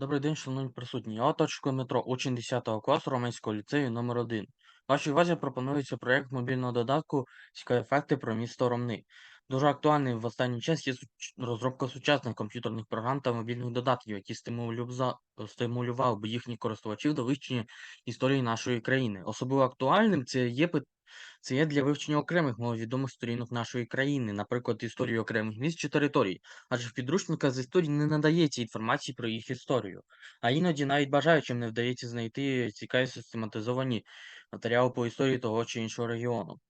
Добрий день, шановні присутні. Я оточку метро, учень 10 класу Романського ліцею номер 1 Вашій увазі пропонується проєкт мобільного додатку «Цікаві про місто Ромни». Дуже актуальний в останній час є розробка сучасних комп'ютерних програм та мобільних додатків, які стимулювали стимулювали б їхніх користувачів до вивчення історії нашої країни. Особливо актуальним це є це є для вивчення окремих маловідомих сторінок нашої країни, наприклад, історії окремих міст чи територій, адже в підручниках з історії не надається інформації про їх історію, а іноді навіть бажаючим не вдається знайти цікаві систематизовані матеріали по історії того чи іншого регіону.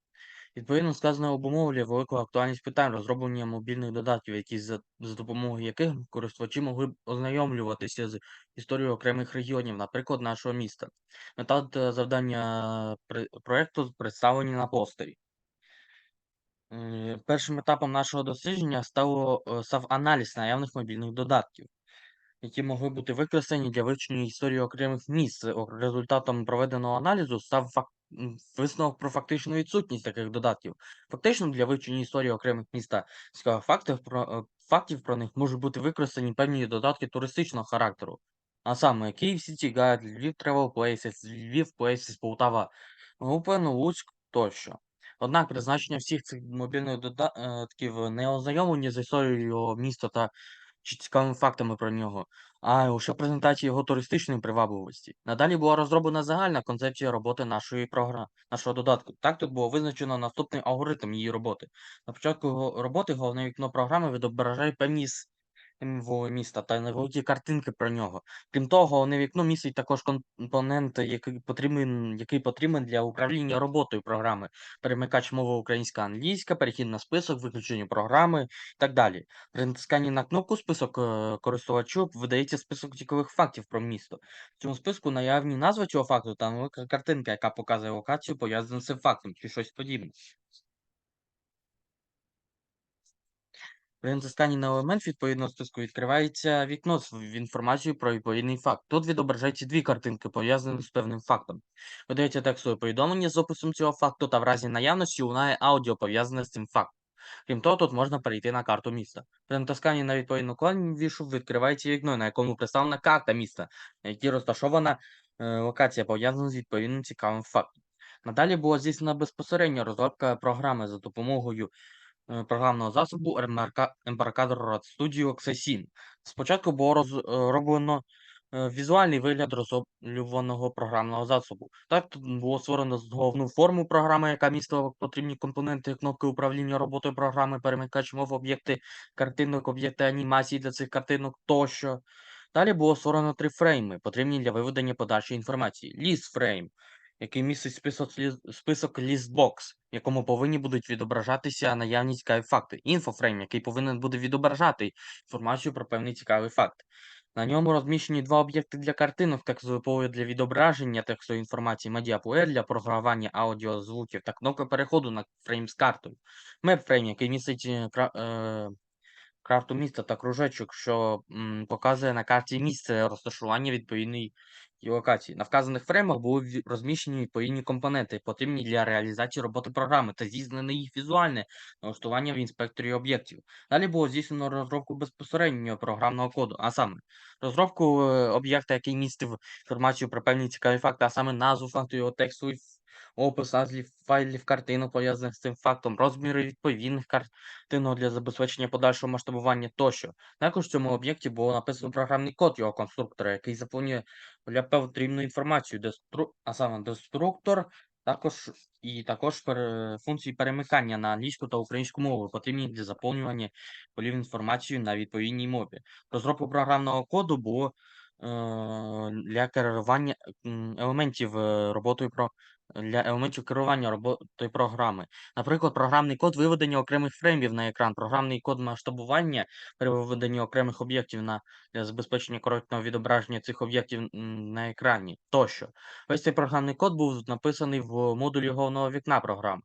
Відповідно, сказане обумовлює велику актуальність питань розроблення мобільних додатків, які за, за допомогою яких користувачі могли б ознайомлюватися з історією окремих регіонів, наприклад, нашого міста. Мета та завдання проекту представлені на постері. Е, Першим етапом нашого дослідження стало, е, став аналіз наявних мобільних додатків, які могли бути використані для вивчення історії окремих міст. Результатом проведеного аналізу став фак... висновок про фактичну відсутність таких додатків. Фактично для вивчення історії окремих міст та цікавих фактів про, е, фактів про них можуть бути використані певні додатки туристичного характеру. А саме Київ Сіті Гайд, Львів Travel Places, Львів Places, Полтава, Open, Луцьк тощо. Однак призначення всіх цих мобільних додатків не ознайомлення з історією міста та чи цікавими фактами про нього, а лише презентація його туристичної привабливості. Надалі була розроблена загальна концепція роботи нашої програми, нашого додатку. Так тут було визначено наступний алгоритм її роботи. На початку роботи головне вікно програми відображає певні символи міста та невеликі картинки про нього. Крім того, головне вікно містить також компонент, який потрібен, який потрібен для управління роботою програми, перемикач мови українська англійська, перехід на список, виключення програми і так далі. При натисканні на кнопку список е, користувачу видається список цікавих фактів про місто. В цьому списку наявні назви цього факту та картинка, яка показує локацію пов'язану з цим фактом чи щось подібне. При натисканні на елемент відповідного списку відкривається вікно з інформацією про відповідний факт. Тут відображаються дві картинки, пов'язані з певним фактом. Видається текстове повідомлення з описом цього факту, та в разі наявності лунає аудіо, пов'язане з цим фактом. Крім того, тут можна перейти на карту міста. При натисканні на відповідну клавішу відкривається вікно, на якому представлена карта міста, на якій розташована е, локація, пов'язана з відповідним цікавим фактом. Надалі була здійснена безпосередньо розробка програми за допомогою програмного засобу Embarca- Embarcador Rad Studio Xesin. Спочатку було розроблено е, візуальний вигляд розроблюваного програмного засобу. Так, тут було створено головну форму програми, яка містила потрібні компоненти, кнопки управління роботою програми, перемикач мов, об'єкти картинок, об'єкти анімації для цих картинок тощо. Далі було створено три фрейми, потрібні для виведення подальшої інформації. List фрейм, який містить список, список лістбокс, в якому повинні будуть відображатися наявні цікаві факти. Інфофрейм, який повинен буде відображати інформацію про певний цікавий факт. На ньому розміщені два об'єкти для картинок, текстове поле для відображення текстової інформації, медіаплеєр для програвання аудіо, звуків та кнопка переходу на фрейм з картою. Мепфрейм, який містить е, кра- е, карту міста та кружечок, що м, показує на карті місце розташування відповідної локації. На вказаних фреймах були розміщені відповідні компоненти, потрібні для реалізації роботи програми та здійснене їх візуальне налаштування в інспекторі об'єктів. Далі було здійснено розробку безпосереднього програмного коду, а саме розробку е, об'єкта, який містив інформацію про певні цікаві факти, а саме назву факту, його тексту, і опис, назвів файлів, картинок, пов'язаних з цим фактом, розміри відповідних картинок для забезпечення подальшого масштабування тощо. Також в цьому об'єкті було написано програмний код його конструктора, який заповнює для потрібну інформацію, дестру... а саме деструктор, також і також пере... функції перемикання на англійську та українську мову, потрібні для заповнювання полів інформацією на відповідній мові. Розробку програмного коду було е, для керування елементів е, роботою для елементів керування роботою програми. Наприклад, програмний код виведення окремих фреймів на екран, програмний код масштабування при виведенні окремих об'єктів на для забезпечення коректного відображення цих об'єктів на екрані тощо. Весь цей програмний код був написаний в модулі головного вікна програми.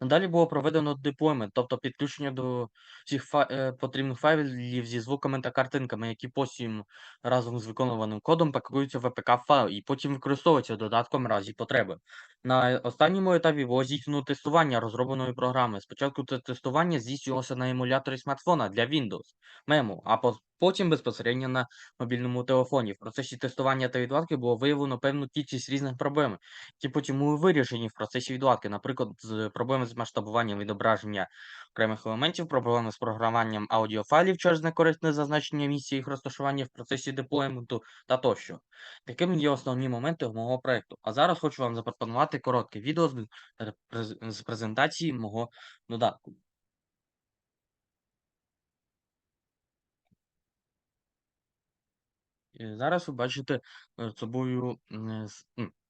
Надалі було проведено деплоймент, тобто підключення до всіх фа е, потрібних файлів зі звуками та картинками, які потім разом з виконуваним кодом пакуються в APK-файл і потім використовуються додатком разі потреби. На останньому етапі було здійснено тестування розробленої програми. Спочатку це тестування здійснювалося на емуляторі смартфона для Windows Memo, а Потім безпосередньо на мобільному телефоні. В процесі тестування та відладки було виявлено певну кількість різних проблем, які потім були вирішені в процесі відладки. Наприклад, проблеми з масштабуванням відображення окремих елементів, проблеми з програмуванням аудіофайлів через некоректне зазначення місця їх розташування в процесі деплойменту та тощо. Такими є основні моменти мого проекту. А зараз хочу вам запропонувати коротке відео з презентації мого додатку. Зараз ви бачите перед собою е,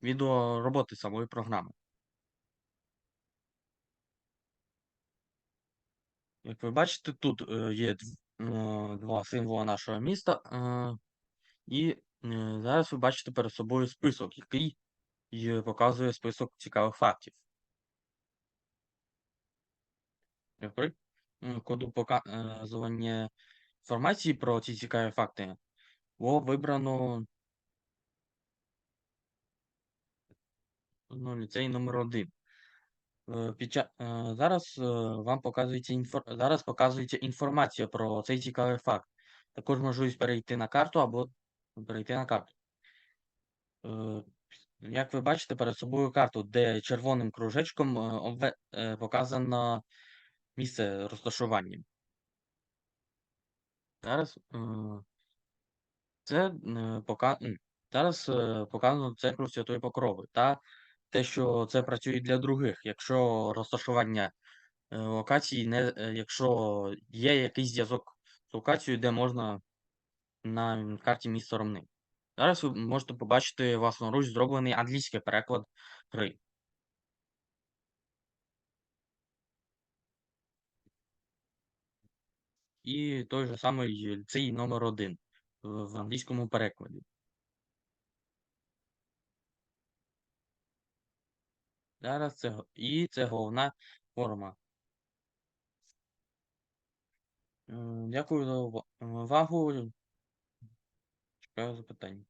відео роботи самої програми. Як ви бачите, тут е, є е, два символи нашого міста, е, і е, зараз ви бачите перед собою список, який показує список цікавих фактів. Е, коду показування інформації про ці цікаві факти було вибрано ну, ліцей номер 1. Е, Під е, Зараз е, вам показується інфор... зараз показується інформація про цей цікавий факт. Також можливість перейти на карту або перейти на карту. Як ви бачите перед собою карту, де червоним кружечком показано місце розташування. Зараз це е, пока... зараз е, показано церкву Святої Покрови та те, що це працює для других, якщо розташування е, локації, не, е, якщо є якийсь зв'язок з локацією, де можна на карті місто Ромни. Зараз ви можете побачити власноруч зроблений англійський переклад гри. І той же самий ліцей номер 1 в англійському перекладі. Зараз це і це головна форма. Дякую за увагу. Чекаю запитань.